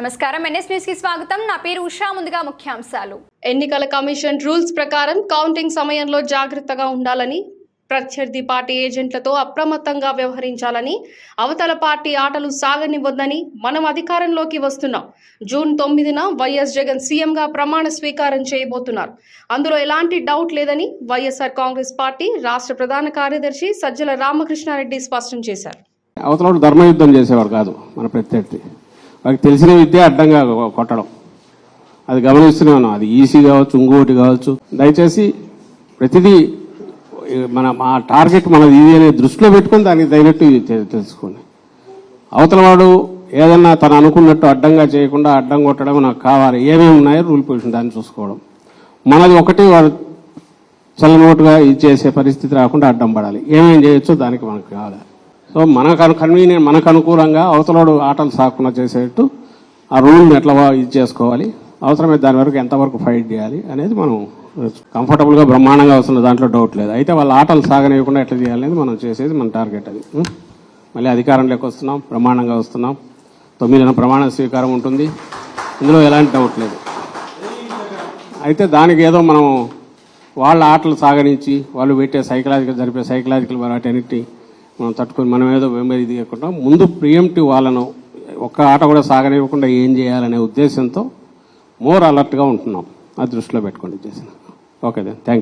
నమస్కారం. ఎన్ఎస్ న్యూస్కి స్వాగతం. నా పేరు ఉషా. ముందుగా ముఖ్యాంశాలు. ఎన్నికల కమిషన్ రూల్స్ ప్రకారం కౌంటింగ్ సమయంలో జాగ్రత్తగా ఉండాలని ప్రత్యర్థి పార్టీ ఏజెంట్లతో అప్రమత్తంగా వ్యవహరించాలని అవతల పార్టీ ఆటలు సాగనివ్వద్దని మనం అధికారంలోకి వస్తున్నాం. జూన్ తొమ్మిదిన వైఎస్ జగన్ సీఎంగా ప్రమాణ స్వీకారం చేయబోతున్నారు. అందులో ఎలాంటి డౌట్ లేదని వైఎస్ఆర్ కాంగ్రెస్ పార్టీ రాష్ట్ర ప్రధాన కార్యదర్శి సజ్జల రామకృష్ణారెడ్డి స్పష్టం చేశారు. అవతల ధర్మయుద్ధం చేసేవాడు కాదు మన ప్రత్యర్థి. వారికి తెలిసిన విద్య అడ్డంగా కొట్టడం. అది గమనిస్తూనే అది ఈసీ కావచ్చు ఇంకోటి కావచ్చు. దయచేసి ప్రతిదీ మన మా టార్గెట్ మనది ఇది అనే దృష్టిలో పెట్టుకొని దానికి తగినట్టు తెలుసుకోండి. అవతల వాడు ఏదన్నా తను అనుకున్నట్టు అడ్డంగా చేయకుండా అడ్డం కొట్టడం నాకు కావాలి. ఏమేమి ఉన్నాయో రూల్ పొజిషన్ దాన్ని చూసుకోవడం. మనది ఒకటి వాడు చల్లనోటుగా ఇది చేసే పరిస్థితి రాకుండా అడ్డం పడాలి. ఏమేమి చేయొచ్చో దానికి మనకు కావాలి. సో మనకు కన్వీనియంట్ మనకు అనుకూలంగా అవతలోడు ఆటలు సాకుండా చేసేట్టు ఆ రూల్ని ఎట్లా ఇది చేసుకోవాలి అవసరమైతే దాని వరకు ఎంతవరకు ఫైట్ చేయాలి అనేది మనం కంఫర్టబుల్గా బ్రహ్మాండంగా వస్తున్న దాంట్లో డౌట్ లేదు. అయితే వాళ్ళ ఆటలు సాగనివ్వకుండా ఎట్లా చేయాలనేది మనం చేసేది మన టార్గెట్ అది. మళ్ళీ అధికారంలోకి వస్తున్నాం బ్రహ్మాండంగా వస్తున్నాం. తొమ్మిదిన ప్రమాణ స్వీకారం ఉంటుంది. ఇందులో ఎలాంటి డౌట్ లేదు. అయితే దానికి ఏదో మనం వాళ్ళ ఆటలు సాగనించి వాళ్ళు పెట్టే సైకలాజికల్ జరిపే సైకలాజికల్ వాటన్నిటి మనం తట్టుకొని మనం ఏదో వెంబడి తీయకుండా ముందు ప్రియంటివ్ వాళ్ళను ఒక్క ఆట కూడా సాగనివ్వకుండా ఏం చేయాలనే ఉద్దేశంతో మోర్ అలర్ట్గా ఉంటున్నాం. అది దృష్టిలో పెట్టుకోండి చేసిన ఓకే థ్యాంక్ యూ